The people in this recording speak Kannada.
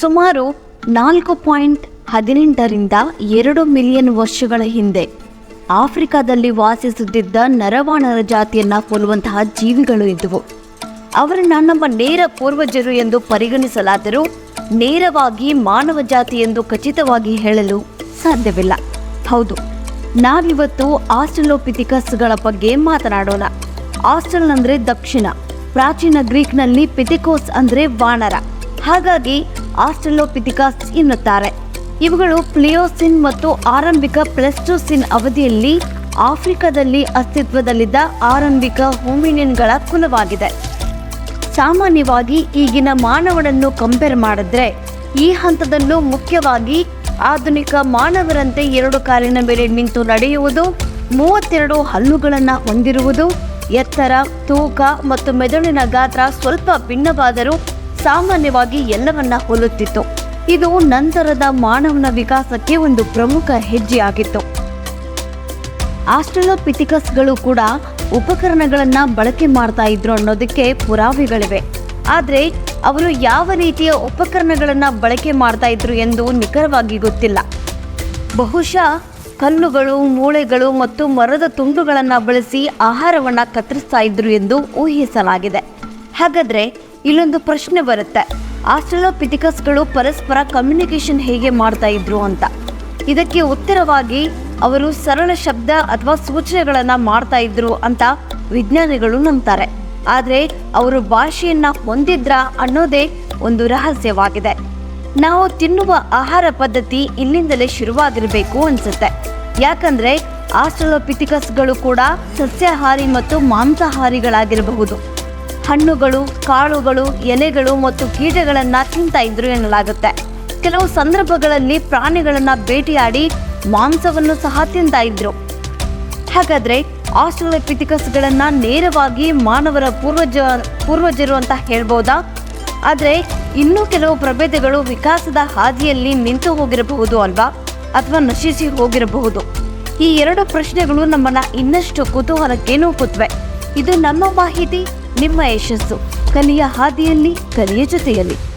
ಸುಮಾರು ನಾಲ್ಕು ಪಾಯಿಂಟ್ ಹದಿನೆಂಟರಿಂದ ಎರಡು ಮಿಲಿಯನ್ ವರ್ಷಗಳ ಹಿಂದೆ ಆಫ್ರಿಕಾದಲ್ಲಿ ವಾಸಿಸುತ್ತಿದ್ದ ನರವಾಣರ ಜಾತಿಯನ್ನ ಕೊಲ್ಲುವಂತಹ ಜೀವಿಗಳು ಇದ್ದವು. ಅವರನ್ನ ನಮ್ಮ ನೇರ ಪೂರ್ವಜರು ಎಂದು ಪರಿಗಣಿಸಲಾದರೂ ನೇರವಾಗಿ ಮಾನವ ಜಾತಿ ಎಂದು ಖಚಿತವಾಗಿ ಹೇಳಲು ಸಾಧ್ಯವಿಲ್ಲ. ಹೌದು, ನಾವಿವತ್ತು ಆಸ್ಟ್ರಲೋಪಿಥಿಕಸ್ಗಳ ಬಗ್ಗೆ ಮಾತನಾಡೋಣ. ಆಸ್ಟ್ರಲ್ ಅಂದ್ರೆ ದಕ್ಷಿಣ, ಪ್ರಾಚೀನ ಗ್ರೀಕ್ನಲ್ಲಿ ಪಿಥಿಕೋಸ್ ಅಂದ್ರೆ ವಾನರ. ಹಾಗಾಗಿ ಆಸ್ಟ್ರಲೋಪಿಥಿಕಸ್ ಎನ್ನುತ್ತಾರೆ. ಇವುಗಳು ಪ್ಲಿಯೋಸಿನ್ ಮತ್ತು ಆರಂಭಿಕ ಪ್ಲೆಸ್ಟೋಸಿನ್ ಅವಧಿಯಲ್ಲಿ ಆಫ್ರಿಕಾದಲ್ಲಿ ಅಸ್ತಿತ್ವದಲ್ಲಿದ್ದ ಆರಂಭಿಕ ಹೋಮಿನಿಯನ್ಗಳ ಕುಲವಾಗಿದೆ. ಸಾಮಾನ್ಯವಾಗಿ ಈಗಿನ ಮಾನವನನ್ನು ಕಂಪೇರ್ ಮಾಡಿದ್ರೆ ಈ ಹಂತದಲ್ಲೂ ಮುಖ್ಯವಾಗಿ ಆಧುನಿಕ ಮಾನವರಂತೆ ಎರಡು ಕಾಲಿನ ಮೇಲೆ ನಿಂತು ನಡೆಯುವುದು, ಮೂವತ್ತೆರಡು ಹಲ್ಲುಗಳನ್ನು ಹೊಂದಿರುವುದು, ಎತ್ತರ, ತೂಕ ಮತ್ತು ಮೆದುಳಿನ ಗಾತ್ರ ಸ್ವಲ್ಪ ಭಿನ್ನವಾದರೂ ಸಾಮಾನ್ಯವಾಗಿ ಎಲ್ಲವನ್ನ ಹೋಲುತ್ತಿತ್ತು. ಇದು ನಂತರದ ಮಾನವನ ವಿಕಾಸಕ್ಕೆ ಒಂದು ಪ್ರಮುಖ ಹೆಜ್ಜೆಯಾಗಿತ್ತು. ಆಸ್ಟ್ರಲೋಪಿಥಿಕಸ್ಗಳು ಕೂಡ ಉಪಕರಣಗಳನ್ನು ಬಳಕೆ ಮಾಡ್ತಾ ಇದ್ರು ಅನ್ನೋದಕ್ಕೆ ಪುರಾವೆಗಳಿವೆ. ಆದರೆ ಅವರು ಯಾವ ರೀತಿಯ ಉಪಕರಣಗಳನ್ನು ಬಳಕೆ ಮಾಡ್ತಾ ಇದ್ರು ಎಂದು ನಿಖರವಾಗಿ ಗೊತ್ತಿಲ್ಲ. ಬಹುಶಃ ಕಲ್ಲುಗಳು, ಮೂಳೆಗಳು ಮತ್ತು ಮರದ ತುಂಡುಗಳನ್ನು ಬಳಸಿ ಆಹಾರವನ್ನು ಕತ್ತರಿಸ್ತಾ ಇದ್ರು ಎಂದು ಊಹಿಸಲಾಗಿದೆ. ಹಾಗಾದ್ರೆ ಇಲ್ಲೊಂದು ಪ್ರಶ್ನೆ ಬರುತ್ತೆ. ಆಸ್ಟ್ರಲೋಪಿಥಿಕಸ್ಗಳು ಪರಸ್ಪರ ಕಮ್ಯುನಿಕೇಷನ್ ಹೇಗೆ ಮಾಡ್ತಾ ಇದ್ರು ಅಂತ. ಇದಕ್ಕೆ ಉತ್ತರವಾಗಿ, ಅವರು ಸರಳ ಶಬ್ದ ಅಥವಾ ಸೂಚನೆಗಳನ್ನು ಮಾಡ್ತಾ ಇದ್ರು ಅಂತ ವಿಜ್ಞಾನಿಗಳು ನಂಬ್ತಾರೆ. ಆದರೆ, ಅವರು ಭಾಷೆಯನ್ನ ಹೊಂದಿದ್ರ ಅನ್ನೋದೇ ಒಂದು ರಹಸ್ಯವಾಗಿದೆ. ನಾವು ತಿನ್ನುವ ಆಹಾರ ಪದ್ಧತಿ ಇಲ್ಲಿಂದಲೇ ಶುರುವಾಗಿರಬೇಕು ಅನ್ಸುತ್ತೆ. ಯಾಕಂದ್ರೆ, ಆಸ್ಟ್ರಲೋಪಿಥಿಕಸ್ಗಳು ಕೂಡ ಸಸ್ಯಾಹಾರಿ ಮತ್ತು ಮಾಂಸಾಹಾರಿಗಳಾಗಿರಬಹುದು. ಹಣ್ಣುಗಳು, ಕಾಳುಗಳು, ಎಲೆಗಳು ಮತ್ತು ಕೀಟಗಳನ್ನ ತಿಂತಾ ಇದ್ರು ಎನ್ನಲಾಗುತ್ತೆ. ಕೆಲವು ಸಂದರ್ಭಗಳಲ್ಲಿ ಪ್ರಾಣಿಗಳನ್ನ ಭೇಟಿಯಾಡಿ ಮಾಂಸವನ್ನು ಸಹ ತಿಂತಾ ಇದ್ರು. ಹಾಗಾದ್ರೆ ಆಸ್ಟ್ರಲೋಪಿಥಿಕಸ್ಗಳನ್ನ ನೇರವಾಗಿ ಮಾನವರ ಪೂರ್ವಜ, ಪೂರ್ವಜರು ಅಂತ ಹೇಳ್ಬೋದಾ? ಆದರೆ ಇನ್ನೂ ಕೆಲವು ಪ್ರಭೇದಗಳು ವಿಕಾಸದ ಹಾದಿಯಲ್ಲಿ ನಿಂತು ಹೋಗಿರಬಹುದು ಅಲ್ವಾ? ಅಥವಾ ನಶಿಸಿ ಹೋಗಿರಬಹುದು? ಈ ಎರಡು ಪ್ರಶ್ನೆಗಳು ನಮ್ಮನ್ನ ಇನ್ನಷ್ಟು ಕುತೂಹಲಕ್ಕೆ ನೂಕುತ್ತವೆ ಇದು ನಮ್ಮ ಮಾಹಿತಿ. ನಿಮ್ಮ ಯಶಸ್ಸು. ಕಲಿಯ ಹಾದಿಯಲ್ಲಿ ಕಲಿಯ ಜೊತೆಯಲ್ಲಿ.